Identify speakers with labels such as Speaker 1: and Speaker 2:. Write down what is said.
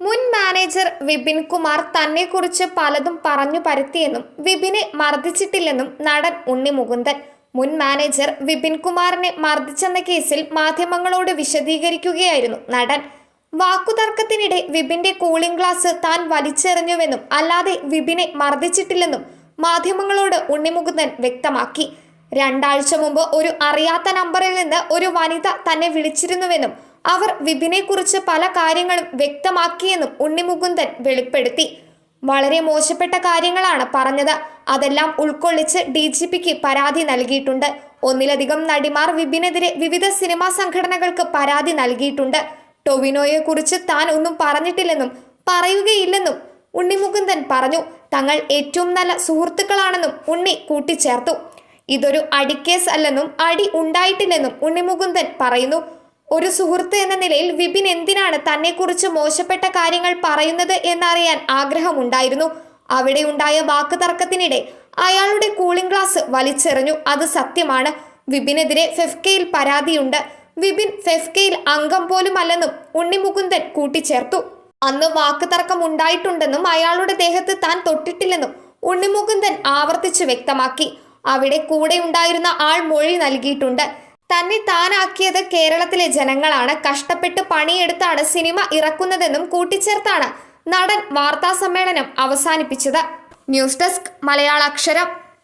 Speaker 1: മുൻ മാനേജർ വിപിൻ കുമാർ തന്നെക്കുറിച്ച് പലതും പറഞ്ഞു പരത്തിയെന്നും വിപിനെ മർദ്ദിച്ചിട്ടില്ലെന്നും നടൻ ഉണ്ണി മുകുന്ദൻ. മുൻ മാനേജർ വിപിൻ കുമാറിനെ മർദ്ദിച്ചെന്ന കേസിൽ മാധ്യമങ്ങളോട് വിശദീകരിക്കുകയായിരുന്നു നടൻ. വാക്കുതർക്കത്തിനിടെ വിപിന്റെ കൂളിംഗ് ഗ്ലാസ് താൻ വലിച്ചെറിഞ്ഞുവെന്നും അല്ലാതെ വിപിനെ മർദ്ദിച്ചിട്ടില്ലെന്നും മാധ്യമങ്ങളോട് ഉണ്ണിമുകുന്ദൻ വ്യക്തമാക്കി. രണ്ടാഴ്ച മുമ്പ് ഒരു അറിയാത്ത നമ്പറിൽ നിന്ന് ഒരു വനിത തന്നെ വിളിച്ചിരുന്നുവെന്നും അവർ വിപിനെക്കുറിച്ച് പല കാര്യങ്ങളും വ്യക്തമാക്കിയെന്നും ഉണ്ണിമുകുന്ദൻ വെളിപ്പെടുത്തി. വളരെ മോശപ്പെട്ട കാര്യങ്ങളാണ് പറഞ്ഞത്. അതെല്ലാം ഉൾക്കൊള്ളിച്ച് ഡി ജി പിക്ക് പരാതി നൽകിയിട്ടുണ്ട്. ഒന്നിലധികം നടിമാർ വിപിനെതിരെ വിവിധ സിനിമാ സംഘടനകൾക്ക് പരാതി നൽകിയിട്ടുണ്ട്. ടൊവിനോയെക്കുറിച്ച് താൻ ഒന്നും പറഞ്ഞിട്ടില്ലെന്നും പറയുകയില്ലെന്നും ഉണ്ണിമുകുന്ദൻ പറഞ്ഞു. തങ്ങൾ ഏറ്റവും നല്ല സുഹൃത്തുക്കളാണെന്നും ഉണ്ണി കൂട്ടിച്ചേർത്തു. ഇതൊരു അടിക്കേസ് അല്ലെന്നും അടി ഉണ്ടായിട്ടില്ലെന്നും ഉണ്ണിമുകുന്ദൻ പറയുന്നു. ഒരു സുഹൃത്ത് എന്ന നിലയിൽ വിപിൻ എന്തിനാണ് തന്നെക്കുറിച്ച് മോശപ്പെട്ട കാര്യങ്ങൾ പറയുന്നത് എന്നറിയാൻ ആഗ്രഹമുണ്ടായിരുന്നു. അവിടെ ഉണ്ടായ വാക്ക് തർക്കത്തിനിടെ അയാളുടെ കൂളിംഗ് ഗ്ലാസ് വലിച്ചെറിഞ്ഞു. അത് സത്യമാണ്. വിപിനെതിരെ ഫെഫ്കയിൽ പരാതിയുണ്ട്. വിപിൻ ഫെഫ്കയിൽ അംഗം പോലുമല്ലെന്നും ഉണ്ണിമുകുന്ദൻ കൂട്ടിച്ചേർത്തു. അന്ന് വാക്ക് തർക്കം ഉണ്ടായിട്ടുണ്ടെന്നും അയാളുടെ ദേഹത്ത് താൻ തൊട്ടിട്ടില്ലെന്നും ഉണ്ണിമുകുന്ദൻ ആവർത്തിച്ചു വ്യക്തമാക്കി. അവിടെ കൂടെ ഉണ്ടായിരുന്ന ആൾ മൊഴി നൽകിയിട്ടുണ്ട്. തന്നെ താനാക്കിയത് കേരളത്തിലെ ജനങ്ങളാണ്. കഷ്ടപ്പെട്ട് പണിയെടുത്താണ് സിനിമ ഇറക്കുന്നതെന്നും കൂട്ടിച്ചേർത്താണ് നടൻ വാർത്താസമ്മേളനം അവസാനിപ്പിച്ചത്. ന്യൂസ് ഡെസ്ക് മലയാള അക്ഷരം